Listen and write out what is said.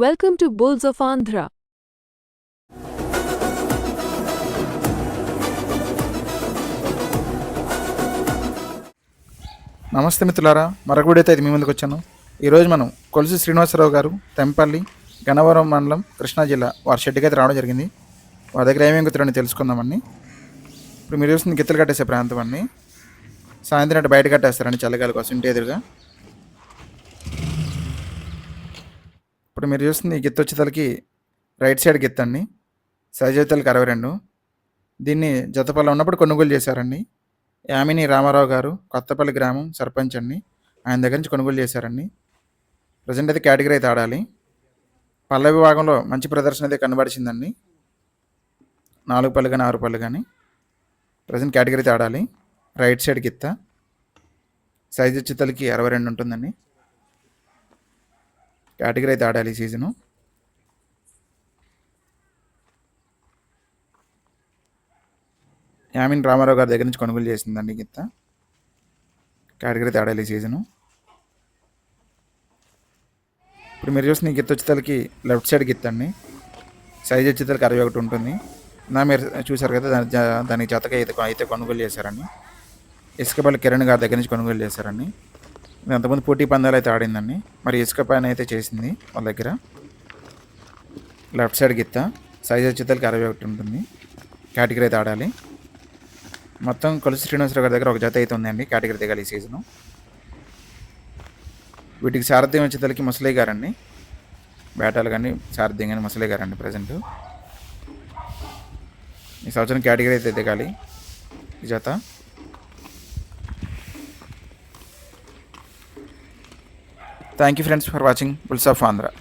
Welcome to bulls of Andhra నమస్తే మిత్రులారా మరొక వీడియోతో ఇది మీ ముందుకు వచ్చాను ఈరోజు మనం కొలసి శ్రీనివాసరావు గారు తెంపల్లి గణవరం మండలం కృష్ణా జిల్లా వారి షెడ్కి అయితే రావడం జరిగింది వారి దగ్గర ఏమేమి గుర్తులని తెలుసుకుందామండి ఇప్పుడు మీరు చూసిన గిత్తలు కట్టేసే ప్రాంతం అన్నీ సాయంత్రం అంటే బయట కట్టేస్తారండి చల్లగాలి కోసం ఇంటి ఎదురుగా ఇప్పుడు మీరు చూస్తుంది గిత్తు వచ్చేతలకి రైట్ సైడ్ గిత్తండి సజీవితాలకి అరవై రెండు దీన్ని జతపల్లి ఉన్నప్పుడు కొనుగోలు చేశారండి యామిని రామారావు గారు కొత్తపల్లి గ్రామం సర్పంచ్ అండి ఆయన దగ్గర నుంచి కొనుగోలు చేశారండి ప్రజెంట్ అయితే కేటగిరీ అయితే ఆడాలి పల్లె విభాగంలో మంచి ప్రదర్శన అయితే కనబడిచిందండి నాలుగు పళ్ళు కానీ ఆరు పళ్ళు కానీ ప్రజెంట్ కేటగిరీ ఆడాలి రైట్ సైడ్ గిత్త సైజ్ చిత్తలకి అరవై రెండు ఉంటుందండి కేటగిరీ అయితే ఆడాలి ఈ సీజను యామిన్ రామారావు గారి దగ్గర నుంచి కొనుగోలు చేసిందండి గిత్త కేటగిరీ అయితే ఆడాలి సీజను ఇప్పుడు మీరు చూసిన గిత్త వచ్చేతలకి లెఫ్ట్ సైడ్ అండి సైజ్ వచ్చేతలకి అరవై ఒకటి ఉంటుంది నా మీరు చూసారు కదా దాని దానికి జతగా అయితే అయితే కొనుగోలు చేశారని ఇసుకపల్లి కిరణ్ గారి దగ్గర నుంచి కొనుగోలు చేశారని ఇది అంతకుముందు పోటీ పందాలు అయితే ఆడిందండి మరి ఇసుక పైన అయితే చేసింది వాళ్ళ దగ్గర లెఫ్ట్ సైడ్ గిత్త సైజ్ వచ్చేతలకి అరవై ఒకటి ఉంటుంది కేటగిరీ అయితే ఆడాలి మొత్తం కొలసి శ్రీనివాసరావు గారి దగ్గర ఒక జత అయితే ఉందండి కేటగిరీ దిగాలి ఈ సీజను వీటికి సారథ్యం వచ్చేతలకి ముసలయ్య గారండి బేటాలు కానీ సారథ్యం కానీ ముసలయ్య గారండి ప్రజెంట్ ఈ సంవత్సరం కేటగిరీ అయితే దిగాలి ఈ జత Thank you friends for watching Pulse of Andhra.